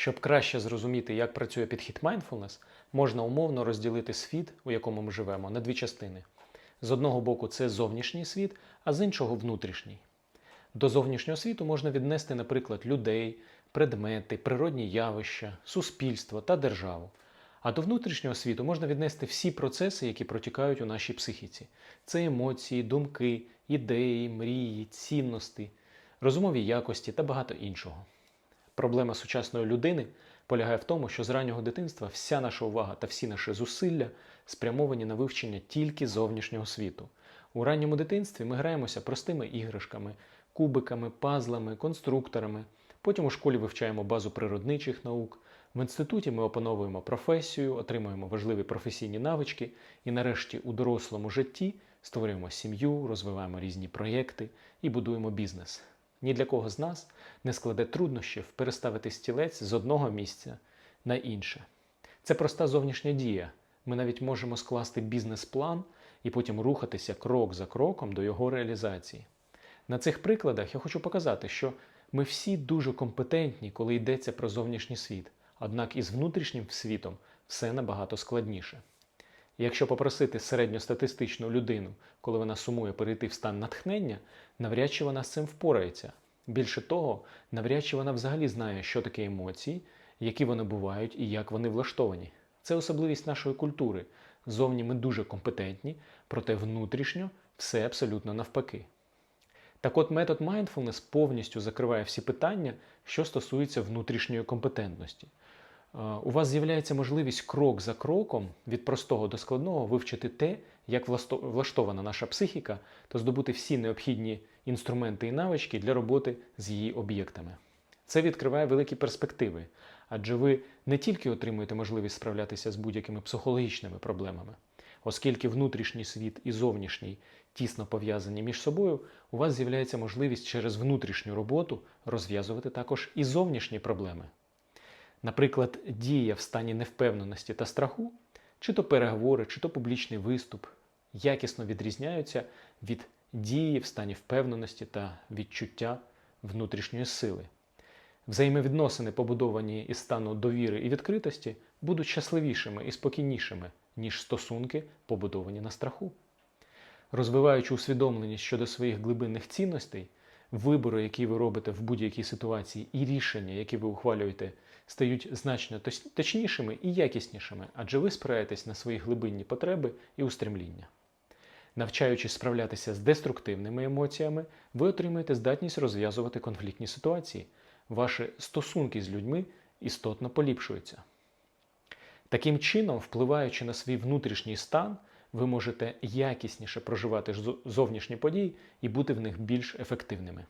Щоб краще зрозуміти, як працює підхід mindfulness, можна умовно розділити світ, у якому ми живемо, на дві частини. З одного боку, це зовнішній світ, а з іншого внутрішній. До зовнішнього світу можна віднести, наприклад, людей, предмети, природні явища, суспільство та державу. А до внутрішнього світу можна віднести всі процеси, які протікають у нашій психіці. Це емоції, думки, ідеї, мрії, цінності, розумові якості та багато іншого. Проблема сучасної людини полягає в тому, що з раннього дитинства вся наша увага та всі наші зусилля спрямовані на вивчення тільки зовнішнього світу. У ранньому дитинстві ми граємося простими іграшками, кубиками, пазлами, конструкторами. Потім у школі вивчаємо базу природничих наук. В інституті ми опановуємо професію, отримуємо важливі професійні навички, і нарешті у дорослому житті створюємо сім'ю, розвиваємо різні проєкти і будуємо бізнес. Ні для кого з нас не складе труднощів переставити стілець з одного місця на інше. Це проста зовнішня дія. Ми навіть можемо скласти бізнес-план і потім рухатися крок за кроком до його реалізації. На цих прикладах я хочу показати, що ми всі дуже компетентні, коли йдеться про зовнішній світ, однак із внутрішнім світом все набагато складніше. Якщо попросити середньостатистичну людину, коли вона сумує перейти в стан натхнення, навряд чи вона з цим впорається. Більше того, навряд чи вона взагалі знає, що таке емоції, які вони бувають і як вони влаштовані. Це особливість нашої культури. Зовні ми дуже компетентні, проте внутрішньо все абсолютно навпаки. Так от метод mindfulness повністю закриває всі питання, що стосуються внутрішньої компетентності. У вас з'являється можливість крок за кроком від простого до складного вивчити те, як влаштована наша психіка, та здобути всі необхідні інструменти і навички для роботи з її об'єктами. Це відкриває великі перспективи, адже ви не тільки отримуєте можливість справлятися з будь-якими психологічними проблемами, оскільки внутрішній світ і зовнішній тісно пов'язані між собою, у вас з'являється можливість через внутрішню роботу розв'язувати також і зовнішні проблеми. Наприклад, дія в стані невпевненості та страху, чи то переговори, чи то публічний виступ, якісно відрізняються від дії в стані впевненості та відчуття внутрішньої сили. Взаємовідносини, побудовані із стану довіри і відкритості, будуть щасливішими і спокійнішими, ніж стосунки, побудовані на страху. Розвиваючи усвідомленість щодо своїх глибинних цінностей, вибори, які ви робите в будь-якій ситуації, і рішення, які ви ухвалюєте, стають значно точнішими і якіснішими, адже ви спираєтесь на свої глибинні потреби і устремління. Навчаючись справлятися з деструктивними емоціями, ви отримуєте здатність розв'язувати конфліктні ситуації. Ваші стосунки з людьми істотно поліпшуються. Таким чином, впливаючи на свій внутрішній стан, ви можете якісніше проживати зовнішні події і бути в них більш ефективними.